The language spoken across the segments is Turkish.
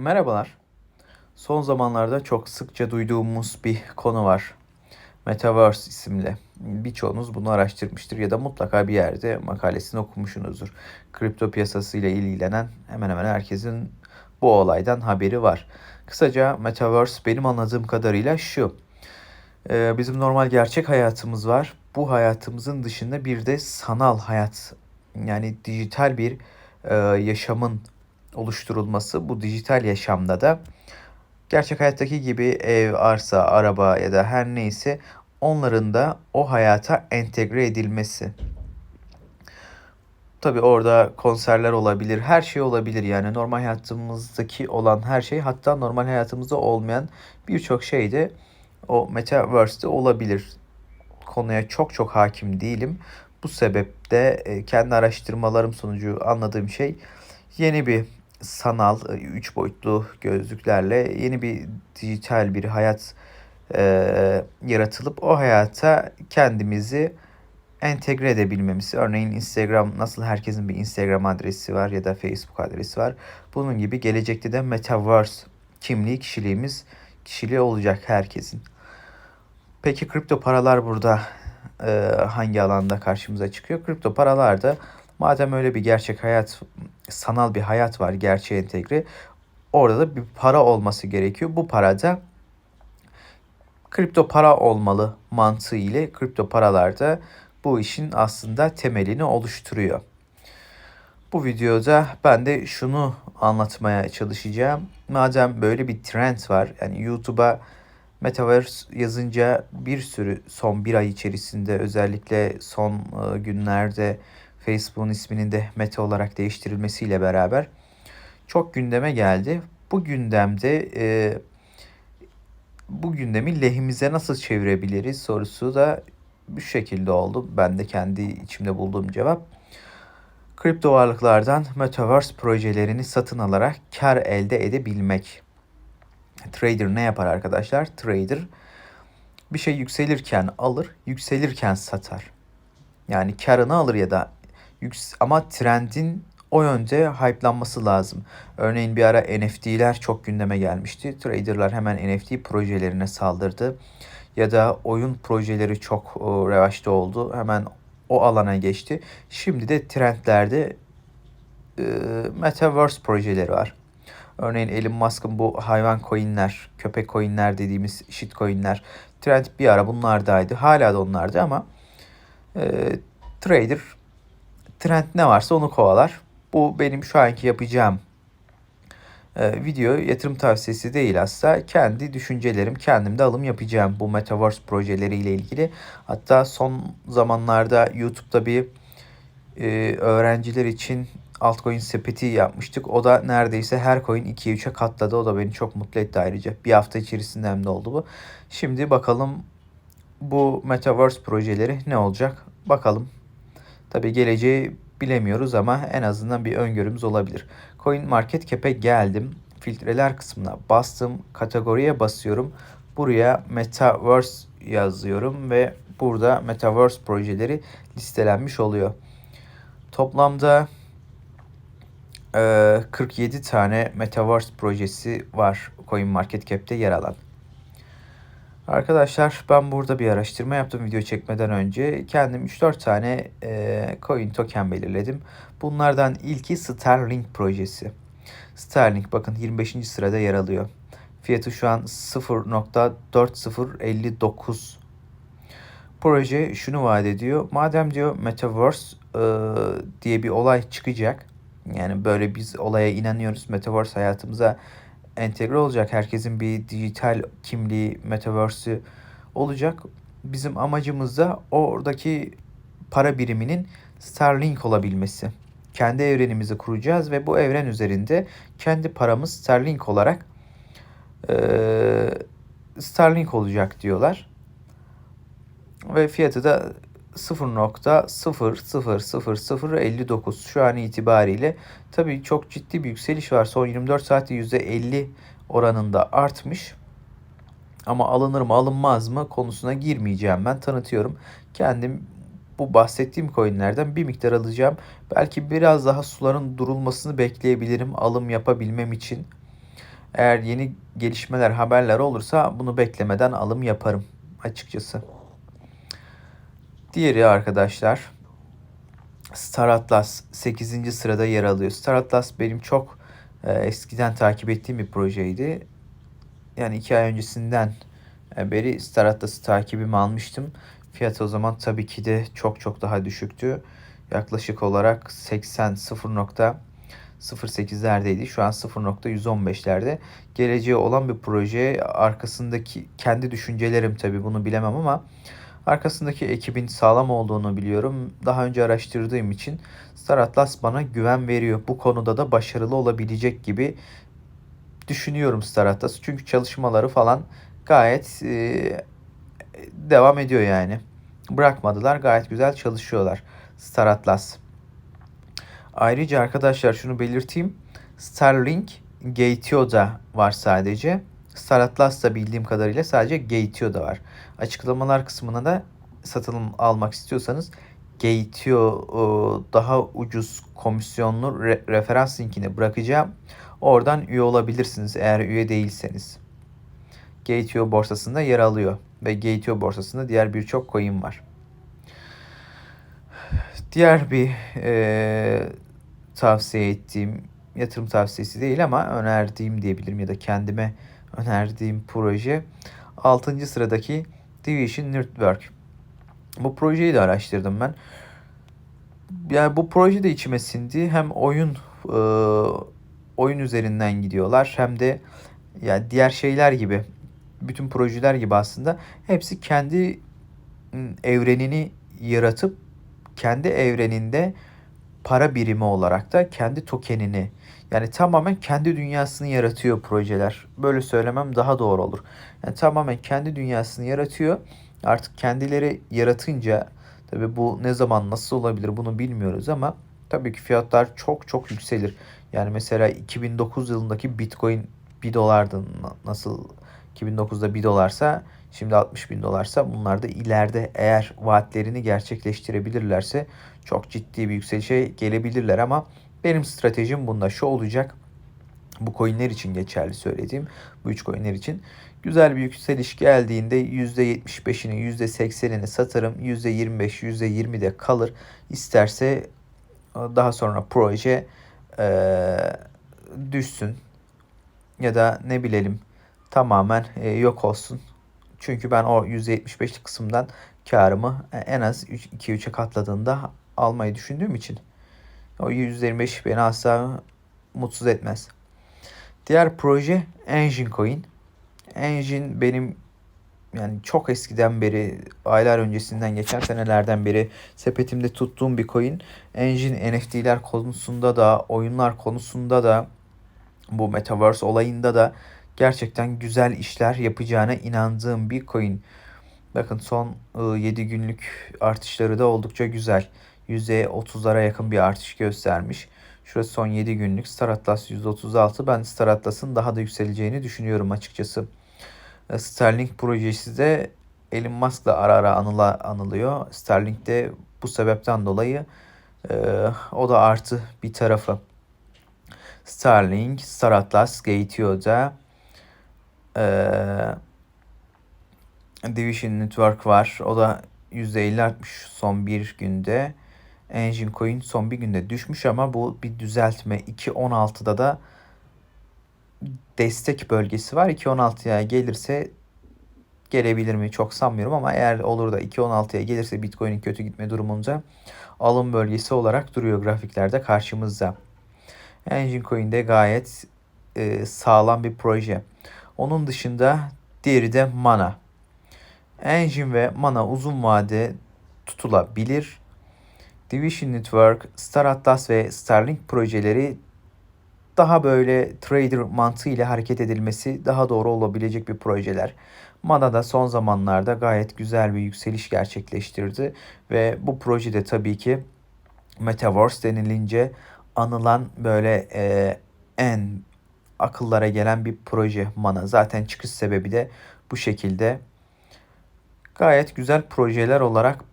Merhabalar. Son zamanlarda çok sıkça duyduğumuz bir konu var. Metaverse isimli. Birçoğunuz bunu araştırmıştır ya da mutlaka bir yerde makalesini okumuşsunuzdur. Kripto piyasası ile ilgilenen hemen hemen herkesin bu olaydan haberi var. Kısaca Metaverse benim anladığım kadarıyla şu. Ee, bizim normal gerçek hayatımız var. Bu hayatımızın dışında bir de sanal hayat yani dijital bir e, yaşamın oluşturulması bu dijital yaşamda da gerçek hayattaki gibi ev, arsa, araba ya da her neyse onların da o hayata entegre edilmesi. Tabii orada konserler olabilir, her şey olabilir yani normal hayatımızdaki olan her şey hatta normal hayatımızda olmayan birçok şey de o Metaverse'de olabilir. Konuya çok çok hakim değilim. Bu sebeple e, kendi araştırmalarım sonucu anladığım şey yeni bir sanal, e, üç boyutlu gözlüklerle yeni bir dijital bir hayat e, yaratılıp o hayata kendimizi entegre edebilmemiz. Örneğin Instagram nasıl herkesin bir Instagram adresi var ya da Facebook adresi var. Bunun gibi gelecekte de Metaverse kimliği, kişiliğimiz, kişiliği olacak herkesin. Peki kripto paralar burada e, hangi alanda karşımıza çıkıyor? Kripto paralar da madem öyle bir gerçek hayat, sanal bir hayat var, gerçeğe entegre. Orada da bir para olması gerekiyor. Bu para da kripto para olmalı mantığı ile kripto paralarda bu işin aslında temelini oluşturuyor. Bu videoda ben de şunu anlatmaya çalışacağım. Madem böyle bir trend var, yani YouTube'a Metaverse yazınca bir sürü son bir ay içerisinde özellikle son e, günlerde Facebook'un isminin de Meta olarak değiştirilmesiyle beraber çok gündeme geldi. Bu gündemde e, bu gündemi lehimize nasıl çevirebiliriz sorusu da bu şekilde oldu. Ben de kendi içimde bulduğum cevap. Kripto varlıklardan Metaverse projelerini satın alarak kar elde edebilmek. Trader ne yapar arkadaşlar? Trader bir şey yükselirken alır, yükselirken satar. Yani karını alır ya da ama trendin o yönde hype'lanması lazım. Örneğin bir ara NFT'ler çok gündeme gelmişti. Traderlar hemen NFT projelerine saldırdı. Ya da oyun projeleri çok revaçta oldu. Hemen o alana geçti. Şimdi de trendlerde e, Metaverse projeleri var. Örneğin Elon Musk'ın bu hayvan coinler, köpek coinler dediğimiz shit coinler trend bir ara bunlardaydı. Hala da onlardı ama e, trader trend ne varsa onu kovalar. Bu benim şu anki yapacağım e, video yatırım tavsiyesi değil aslında. Kendi düşüncelerim, kendimde alım yapacağım bu Metaverse projeleriyle ilgili. Hatta son zamanlarda YouTube'da bir e, öğrenciler için altcoin sepeti yapmıştık. O da neredeyse her coin 2'ye 3'e katladı. O da beni çok mutlu etti ayrıca. Bir hafta içerisinde hem de oldu bu. Şimdi bakalım bu Metaverse projeleri ne olacak? Bakalım. Tabii geleceği bilemiyoruz ama en azından bir öngörümüz olabilir. Coin Market Cap'e geldim. Filtreler kısmına bastım. Kategoriye basıyorum. Buraya Metaverse yazıyorum ve burada Metaverse projeleri listelenmiş oluyor. Toplamda 47 tane Metaverse projesi var CoinMarketCap'te yer alan. Arkadaşlar ben burada bir araştırma yaptım video çekmeden önce. Kendim 3-4 tane e, coin token belirledim. Bunlardan ilki Sterling projesi. Sterling bakın 25. sırada yer alıyor. Fiyatı şu an 0.4059. Proje şunu vaat ediyor. Madem diyor Metaverse e, diye bir olay çıkacak. Yani böyle biz olaya inanıyoruz. Metaverse hayatımıza entegre olacak. Herkesin bir dijital kimliği, metaverse'ü olacak. Bizim amacımız da oradaki para biriminin Sterling olabilmesi. Kendi evrenimizi kuracağız ve bu evren üzerinde kendi paramız Sterling olarak e, Sterling olacak diyorlar. Ve fiyatı da 0.00059 şu an itibariyle tabii çok ciddi bir yükseliş var. Son 24 saatte %50 oranında artmış. Ama alınır mı alınmaz mı konusuna girmeyeceğim ben tanıtıyorum. Kendim bu bahsettiğim coinlerden bir miktar alacağım. Belki biraz daha suların durulmasını bekleyebilirim alım yapabilmem için. Eğer yeni gelişmeler, haberler olursa bunu beklemeden alım yaparım açıkçası. Diğeri arkadaşlar Star Atlas 8. sırada yer alıyor. Star Atlas benim çok e, eskiden takip ettiğim bir projeydi. Yani iki ay öncesinden e, beri Star Atlas'ı takibimi almıştım. Fiyat o zaman tabii ki de çok çok daha düşüktü. Yaklaşık olarak 80 0.08'lerdeydi. Şu an 0.115'lerde. Geleceği olan bir proje. Arkasındaki kendi düşüncelerim tabii bunu bilemem ama arkasındaki ekibin sağlam olduğunu biliyorum. Daha önce araştırdığım için Star Atlas bana güven veriyor. Bu konuda da başarılı olabilecek gibi düşünüyorum Star Atlas. Çünkü çalışmaları falan gayet e, devam ediyor yani. Bırakmadılar. Gayet güzel çalışıyorlar. Star Atlas. Ayrıca arkadaşlar şunu belirteyim. Starlink Gateo'da var sadece. Star Atlas da bildiğim kadarıyla sadece Gateo'da var. Açıklamalar kısmına da satılım almak istiyorsanız Gateo daha ucuz komisyonlu re referans linkini bırakacağım. Oradan üye olabilirsiniz eğer üye değilseniz. Gateo borsasında yer alıyor ve Gateo borsasında diğer birçok coin var. Diğer bir e, tavsiye ettiğim yatırım tavsiyesi değil ama önerdiğim diyebilirim ya da kendime önerdiğim proje 6. sıradaki Division Network. Bu projeyi de araştırdım ben. Yani bu proje de içime sindi. Hem oyun e, oyun üzerinden gidiyorlar hem de yani diğer şeyler gibi bütün projeler gibi aslında hepsi kendi evrenini yaratıp kendi evreninde para birimi olarak da kendi tokenini yani tamamen kendi dünyasını yaratıyor projeler. Böyle söylemem daha doğru olur. Yani tamamen kendi dünyasını yaratıyor. Artık kendileri yaratınca tabi bu ne zaman nasıl olabilir bunu bilmiyoruz ama tabii ki fiyatlar çok çok yükselir. Yani mesela 2009 yılındaki Bitcoin 1 dolardı nasıl 2009'da 1 dolarsa şimdi 60 bin dolarsa bunlar da ileride eğer vaatlerini gerçekleştirebilirlerse çok ciddi bir yükselişe gelebilirler ama benim stratejim bunda şu olacak. Bu coinler için geçerli söylediğim bu üç coinler için güzel bir yükseliş geldiğinde %75'ini %80'ini satarım. %25 %20 de kalır. İsterse daha sonra proje e, düşsün ya da ne bilelim tamamen e, yok olsun. Çünkü ben o %75'lik kısımdan karımı en az 2-3'e katladığında almayı düşündüğüm için o %25 beni asla mutsuz etmez. Diğer proje Engine Coin. Engine benim yani çok eskiden beri, aylar öncesinden geçen senelerden beri sepetimde tuttuğum bir coin. Engine NFT'ler konusunda da, oyunlar konusunda da, bu Metaverse olayında da gerçekten güzel işler yapacağına inandığım bir coin. Bakın son 7 ıı, günlük artışları da oldukça güzel. %30'lara yakın bir artış göstermiş. Şurası son 7 günlük. Star Atlas %36. Ben Star Atlas'ın daha da yükseleceğini düşünüyorum açıkçası. E, Starlink projesi de Elon Musk'la ara ara anıla, anılıyor. Starlink de bu sebepten dolayı e, o da artı bir tarafı. Starlink, Star Atlas, Gateo'da e, Division Network var. O da %50 artmış son bir günde. Engine Coin son bir günde düşmüş ama bu bir düzeltme. 2.16'da da destek bölgesi var. 2.16'ya gelirse gelebilir mi çok sanmıyorum ama eğer olur da 2.16'ya gelirse Bitcoin'in kötü gitme durumunda alım bölgesi olarak duruyor grafiklerde karşımızda. Engine Coin de gayet e, sağlam bir proje. Onun dışında diğeri de Mana. Engine ve Mana uzun vade tutulabilir. Division Network, Star Atlas ve Starlink projeleri daha böyle trader mantığıyla hareket edilmesi daha doğru olabilecek bir projeler. Mana da son zamanlarda gayet güzel bir yükseliş gerçekleştirdi ve bu projede tabii ki Metaverse denilince anılan böyle e, en akıllara gelen bir proje Mana. Zaten çıkış sebebi de bu şekilde. Gayet güzel projeler olarak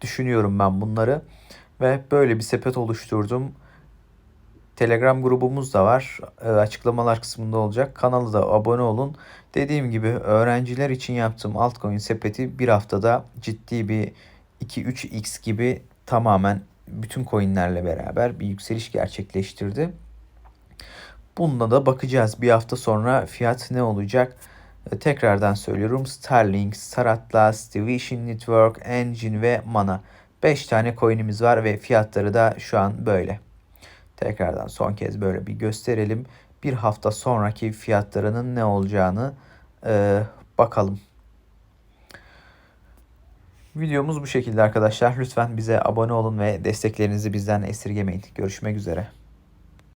düşünüyorum ben bunları. Ve böyle bir sepet oluşturdum. Telegram grubumuz da var. E, açıklamalar kısmında olacak. Kanala da abone olun. Dediğim gibi öğrenciler için yaptığım altcoin sepeti bir haftada ciddi bir 2-3x gibi tamamen bütün coinlerle beraber bir yükseliş gerçekleştirdi. Bununla da bakacağız. Bir hafta sonra fiyat ne olacak? E, Tekrardan söylüyorum. Starlink, Star Atlas, Division Network, Engine ve Mana. 5 tane coin'imiz var ve fiyatları da şu an böyle. Tekrardan son kez böyle bir gösterelim. Bir hafta sonraki fiyatlarının ne olacağını e, bakalım. Videomuz bu şekilde arkadaşlar. Lütfen bize abone olun ve desteklerinizi bizden esirgemeyin. Görüşmek üzere.